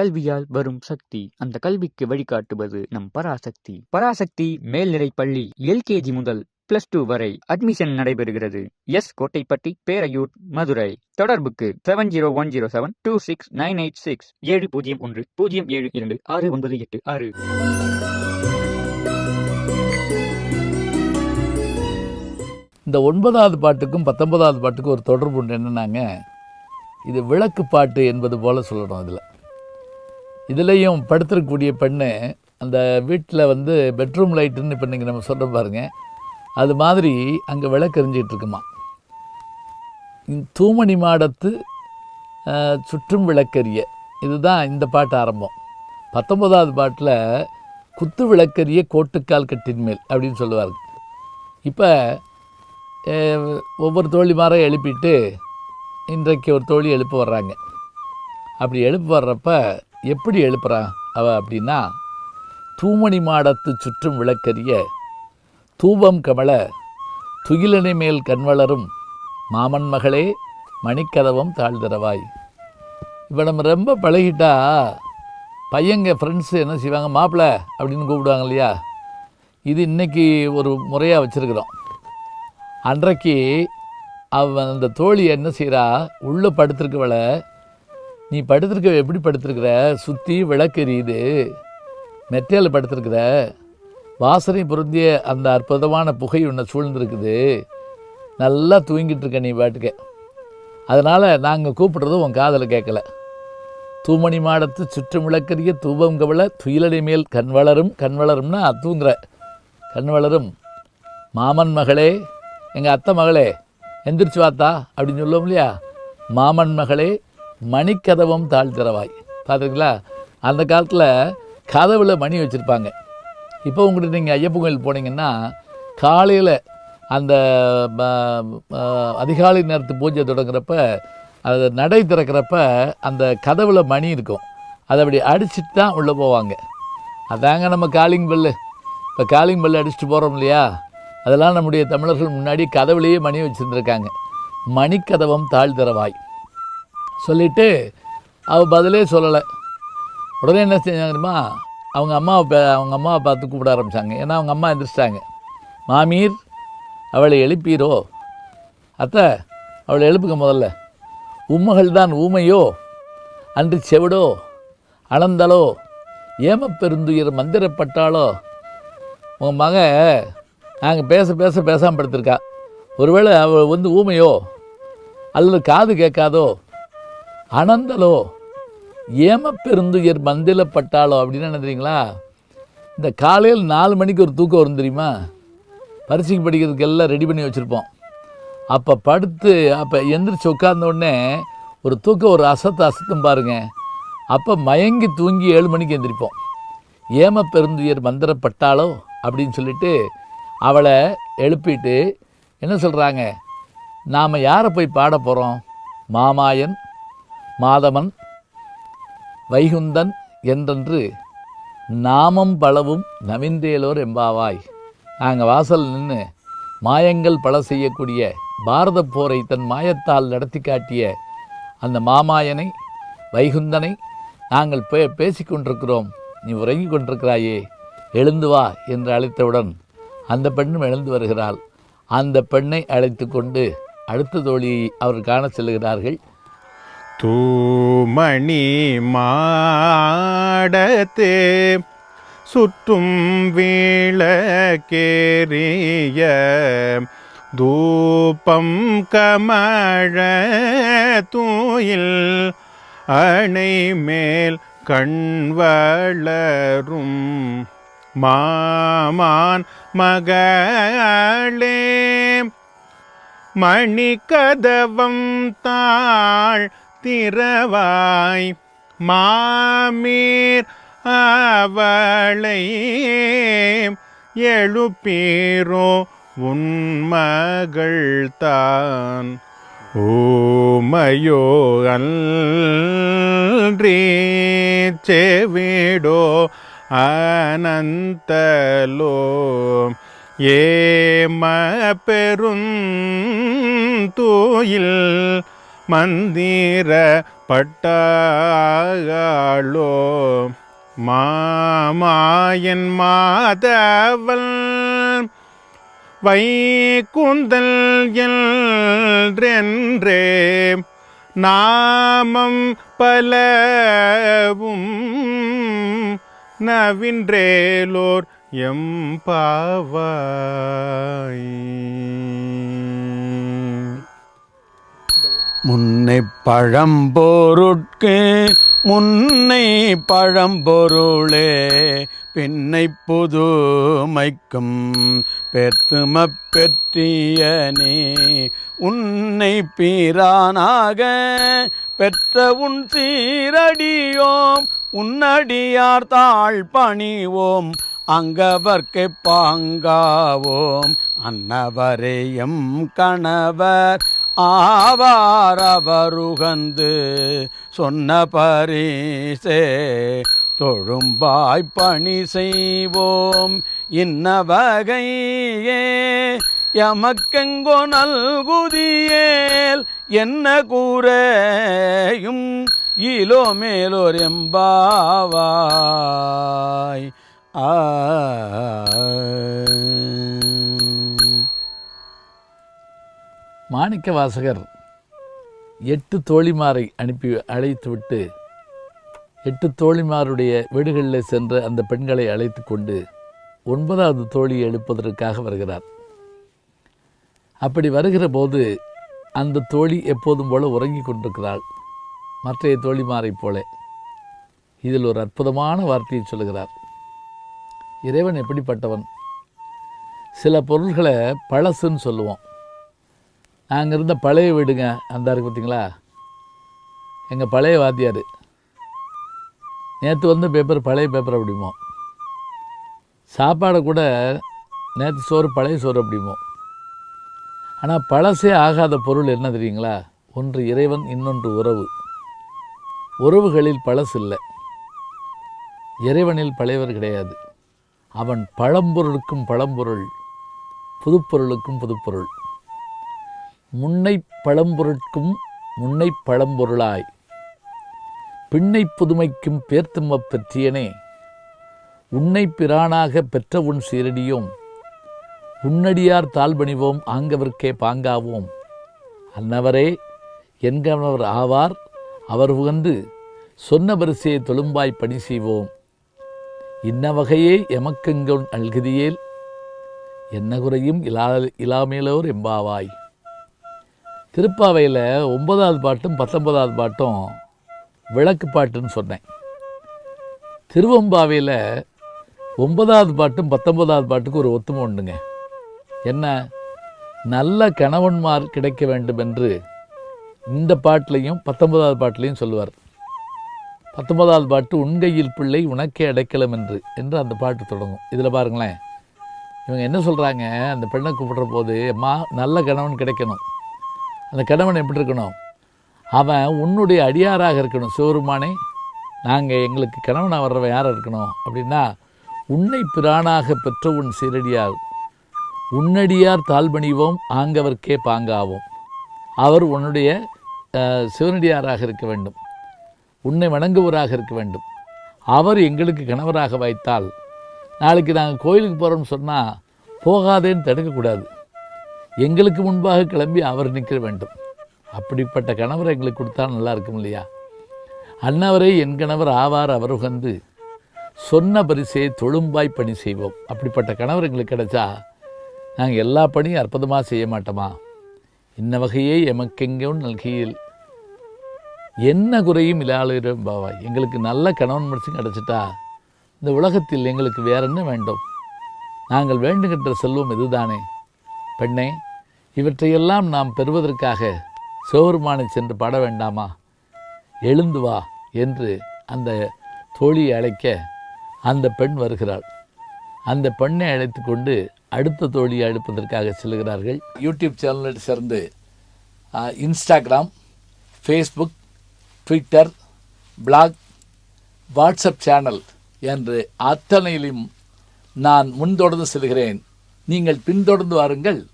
கல்வியால் வரும் சக்தி. அந்த கல்விக்கு வழிகாட்டுவது நம் பராசக்தி. பராசக்தி மேல்நிலை பள்ளி எல்கேஜி முதல் பிளஸ் டூ வரை அட்மிஷன் நடைபெறுகிறது. எஸ் கோட்டைப்பட்டி பேரையூர் மதுரை. தொடர்புக்கு seven zero one zero seven two six nine eight six ஏழு பூஜ்ஜியம் ஒன்று பூஜ்ஜியம் ஏழு இரண்டு ஆறு ஒன்பது எட்டு ஆறு. இந்த ஒன்பதாவது பாட்டுக்கும் பத்தொன்பதாவது பாட்டுக்கும் ஒரு தொடர்பு உண்டு. என்னன்னாங்க? இது விளக்கு பாட்டு என்பது போல் சொல்லணும் இதில் இதுலேயும் படுத்திருக்கக்கூடிய பெண்ணு அந்த வீட்டில் வந்து பெட்ரூம் லைட்டுன்னு இப்போ நீங்கள் நம்ம சொல்கிற பாருங்க. அது மாதிரி அங்கே விளக்கு இருக்குமா. தூமணி மாடத்து சுற்றும் விளக்கரிய. இதுதான் இந்த பாட்டு ஆரம்பம். பத்தொன்பதாவது பாட்டில் குத்து விளக்கரிய கோட்டுக்கால் கட்டின் மேல் அப்படின்னு சொல்லுவார். இப்போ ஒவ்வொரு தோழிமாரை எழுப்பிட்டு இன்றைக்கு ஒரு தோழி எழுப்ப வர்றாங்க. அப்படி எழுப்பு வர்றப்ப எப்படி எழுப்புறா அவ அப்படின்னா தூமணி மாடத்து சுற்றும் விளக்கரிய தூபம் கமல துகிலனை மேல் கண்வளரும் மாமன் மகளே மணிக்கதவம் தாழ்தரவாய் இப்போ நம்ம ரொம்ப பழகிட்டா பையங்க ஃப்ரெண்ட்ஸு என்ன செய்வாங்க? மாப்பிள்ளை அப்படின்னு கூப்பிடுவாங்க இல்லையா? இது இன்னைக்கு ஒரு முறையாக வச்சுருக்குறோம். அன்றைக்கு அவன் அந்த தோழி என்ன செய்கிறா உள்ளே படுத்திருக்கவள நீ படுத்திருக்க எப்படி படுத்திருக்கிற? சுற்றி விளக்கு எரியுது. மெத்தையில் படுத்திருக்கிற. வாசனை பொருந்திய அந்த அற்புதமான புகை உன்னை சூழ்ந்திருக்குது. நல்லா தூங்கிட்டு இருக்க நீ பாட்டுக்க. அதனால் நாங்கள் கூப்பிட்றது உன் காதில் கேட்கல. தூமணி மாடத்து சுற்றும் விளக்கரிய தூபம் கவல துயிலடை மேல் கண் வளரும் கண் வளரும்னா தூங்குற. கண் வளரும். மாமன் மகளே எங்கள் அத்தை மகளே எந்திரிச்சு வாத்தா அப்படின்னு சொல்லுவோம் இல்லையா? மாமன் மகளே மணிக்கதவம் தாழ்த்திறவாய் பார்த்துருங்களா அந்த காலத்தில் கதவில் மணி வச்சுருப்பாங்க. இப்போ உங்கள்கிட்ட நீங்கள் ஐயப்பன் கோயில் போனீங்கன்னா காலையில் அந்த அதிகாலை நேரத்து பூஜை தொடங்குறப்ப அது நடை திறக்கிறப்ப அந்த கதவில் மணி இருக்கும். அதை அப்படி அடிச்சிட்டு தான் உள்ளே போவாங்க. அதாங்க நம்ம காலிங் பெல்லு. இப்போ காலிங் பெல் அடிச்சுட்டு போகிறோம் இல்லையா? அதெல்லாம் நம்முடைய தமிழர்கள் முன்னாடி கதவுலேயே மணி வச்சுருந்துருக்காங்க. மணிக்கதவம் தாழ்த்திறவாய் சொல்லிட்டு அவள் பதிலே சொல்லலை. உடனே என்ன செஞ்சாங்க தெரியுமா? அவங்க அம்மாவை பே அவங்க அம்மாவை பார்த்து கூப்பிட ஆரம்பித்தாங்க ஏன்னா அவங்க அம்மா எந்திரிச்சிட்டாங்க. மாமீர் அவளை எழுப்பீரோ? அத்தை அவளை எழுப்புங்க முதல்ல. உம்மகள் தான் ஊமையோ? அன்று செவிடோ? அளந்தளோ ஏமப்பெருந்துயர் மந்திரப்பட்டாலோ உங்கள் மக நாங்கள் பேச பேச பேசாமல் படுத்திருக்கா. ஒருவேளை அவள் வந்து ஊமையோ? அல்லது காது கேட்காதோ? அனந்தலோ? ஏமப்பெருந்துயர் மந்திலப்பட்டாளோ அப்படின்னு நினைக்கிறீங்களா? இந்த காலையில் நாலு மணிக்கு ஒரு தூக்கம் வரும் தெரியுமா? பரிசைக்கு படிக்கிறதுக்கு எல்லாம் ரெடி பண்ணி வச்சுருப்போம். அப்போ படுத்து அப்போ எந்திரிச்சு உட்கார்ந்த உடனே ஒரு தூக்கம் ஒரு அசத்து அசத்தும் பாருங்க. அப்போ மயங்கி தூங்கி ஏழு மணிக்கு எந்திரிப்போம். ஏம பெருந்துயர் மந்திரப்பட்டாளோ அப்படின்னு சொல்லிட்டு அவளை எழுப்பிட்டு என்ன சொல்கிறாங்க நாம் யாரை போய் பாட போகிறோம் மாமாயன் மாதவன் வைகுந்தன் என்றென்று நாமம் பலவும் நவிந்தேலோர் எம்பாவாய் நாங்கள் வாசல் நின்று மாயங்கள் பல செய்யக்கூடிய பாரத போரை தன் மாயத்தால் நடத்தி காட்டிய அந்த மாமாயனை வைகுந்தனை நாங்கள் பே பேசிக் கொண்டிருக்கிறோம். நீ உறங்கிக் கொண்டிருக்கிறாயே எழுந்து வா என்று அழைத்தவுடன் அந்த பெண்ணும் எழுந்து வருகிறாள். அந்த பெண்ணை அழைத்து கொண்டு அடுத்த தோழியை அவர் காண செல்கிறார்கள் தூமணி மாடத்தே சுற்றும் வீழக்கேறிய தூபம் கமழ தூயில் அணை மேல் கண்வளரும் மாமான் மகளே. மணிக்கதவம் தாழ் திறவாய். மாமீர் அவளை எழுப்பீரோ உண்மகள் தான். ஓமையோ அன்றி செவிடோ அனந்தலோ. ஏம பெருந்தூயில் மந்திர பட்டாளோ மாமாயன் மாதவல் வைகுந்தல் என்றே நாமம் பலவும் நவின்றேலோர் எம்பாவாய் முன்னை பழம்பொருட்கு முன்னை பழம்பொருளே பின்னை புதுமைக்கும் பெத்தும பெற்றியனே உன்னை பீரானாக பெற்ற உன் சீரடியோம் உன்னடியார் தாழ் பணிவோம் அங்கவர்க்கு பாங்காவோம் அன்னவரேயம் கணவர் ஆவாரவருகந்து சொன்ன பரிசே தொழும்பாய் பணி செய்வோம் இன்ன வகையே. எமக்கெங்கோ நல்குதியேல் என்ன கூறையும் ஈலோ மேலோர் எம்பாவாய். ஆ. மாணிக்க வாசகர் எட்டு தோழிமாரை அனுப்பி அழைத்துவிட்டு எட்டு தோழிமாருடைய வீடுகளில் சென்று அந்த பெண்களை அழைத்து கொண்டு ஒன்பதாவது தோழியை எழுப்பதற்காக வருகிறார். அப்படி வருகிற போது அந்த தோழி எப்போதும் போல உறங்கிக் கொண்டிருக்கிறாள். மற்றைய தோழிமாரைப் போல இதில் ஒரு அற்புதமான வார்த்தையை சொல்லுகிறார். இறைவன் எப்படிப்பட்டவன்? சில பொருள்களை பழசுன்னு சொல்லுவோம். நாங்கள் இருந்த பழைய வீடுங்க அந்த இருக்கு பார்த்தீங்களா எங்கள் பழைய வாத்தியார். நேற்று வந்த பேப்பர் பழைய பேப்பர் அப்படிமோ. சாப்பாடை கூட நேற்று சோறு பழைய சோறு அப்படிமோ. ஆனால் பழசே ஆகாத பொருள் என்ன தெரியுங்களா? ஒன்று இறைவன் இன்னொன்று உறவு. உறவுகளில் பழசு இல்லை. இறைவனில் பழையவர் கிடையாது. அவன் பழம்பொருளுக்கும் பழம்பொருள் புதுப்பொருளுக்கும் புதுப்பொருள். முன்னை பழம்பொருட்கும் முன்னை பழம்பொருளாய். பின்னை புதுமைக்கும் பேர்த்தும்மப் பற்றியனே உன்னை பிரானாக பெற்ற உன் சீரடியோம் உன்னடியார் தாழ்பணிவோம் ஆங்கவர்க்கே பாங்காவோம். அன்னவரே என்கணவர் ஆவார் அவர் உகந்து சொன்ன வரிசையை தொழும்பாய் பணி செய்வோம். இன்ன வகையே எமக்கெங்கொன் அல்குதியேல் என்ன குறையும் இலா இலாமேலோர் எம்பாவாய். திருப்பாவையில் ஒன்பதாவது பாட்டும் பத்தொன்பதாவது பாட்டும் விளக்கு பாட்டுன்னு சொன்னேன். திருவம்பாவையில் ஒன்பதாவது பாட்டும் பத்தொன்பதாவது பாட்டுக்கு ஒரு ஒத்துமை உண்டுங்க. என்ன? நல்ல கணவன்மார் கிடைக்க வேண்டும் என்று இந்த பாட்டிலையும் பத்தொன்பதாவது பாட்டிலையும் சொல்லுவார். பத்தொன்பதாவது பாட்டு உண்கையில் பிள்ளை உனக்கே அடைக்கலம் என்று என்று அந்த பாட்டு தொடங்கும். இதில் பாருங்களேன். இவங்க என்ன சொல்கிறாங்க அந்த பெண்ணை கூப்பிட்ற போது அம்மா நல்ல கணவன் கிடைக்கணும். அந்த கணவன் எப்படி இருக்கணும் அவன் உன்னுடைய அடியாராக இருக்கணும். சிவருமானே நாங்கள் எங்களுக்கு கணவனாக வர்றவன் யார் இருக்கணும்? அப்படின்னா உன்னை பிரானாக பெற்ற உன் சீரடியார் உன்னடியார் தாழ்பணிவோம் ஆங்கவர்க்கே பாங்காவோம். அவர் உன்னுடைய சிவனடியாராக இருக்க வேண்டும். உன்னை வணங்குவராக இருக்க வேண்டும். அவர் எங்களுக்கு கணவராக வைத்தால் நாளைக்கு நாங்கள் கோயிலுக்கு போகிறோம்னு சொன்னால் போகாதேன்னு தடுக்கக்கூடாது. எங்களுக்கு முன்பாக கிளம்பி அவர் நிற்க வேண்டும். அப்படிப்பட்ட கணவர் எங்களுக்கு கொடுத்தா நல்லா இருக்கும் இல்லையா? அன்னவரை என் கணவர் ஆவார் அவர் உகந்து சொன்ன பரிசே தொழும்பாய் பணி செய்வோம். அப்படிப்பட்ட கணவர் எங்களுக்கு கிடைச்சா நாங்கள் எல்லா பணியும் அற்புதமாக செய்ய மாட்டோமா? இன்ன வகையே எமக்கெங்கும் நல்கியில் என்ன குறையும் இல்லாளிரும் பாவாய் எங்களுக்கு நல்ல கணவன் மனுஷன் கிடச்சிட்டா இந்த உலகத்தில் எங்களுக்கு வேற என்ன வேண்டும்? நாங்கள் வேண்டுகின்ற செல்வம் இதுதானே. பெண்ணே இவற்றையெல்லாம் நாம் பெறுவதற்காக சிவபெருமானை சென்று பாட வேண்டாமா? எழுந்து வா என்று அந்த தோழியை அழைக்க அந்த பெண் வருகிறாள். அந்த பெண்ணை அழைத்து கொண்டு அடுத்த தோழியை அழைப்பதற்காக செல்கிறார்கள். யூடியூப் சேனலில் சேர்ந்து Instagram Facebook Twitter blog WhatsApp channel என்று அத்தனையிலும் நான் முன்தொடர்ந்து செல்கிறேன். நீங்கள் பின்தொடர்ந்து வாருங்கள்.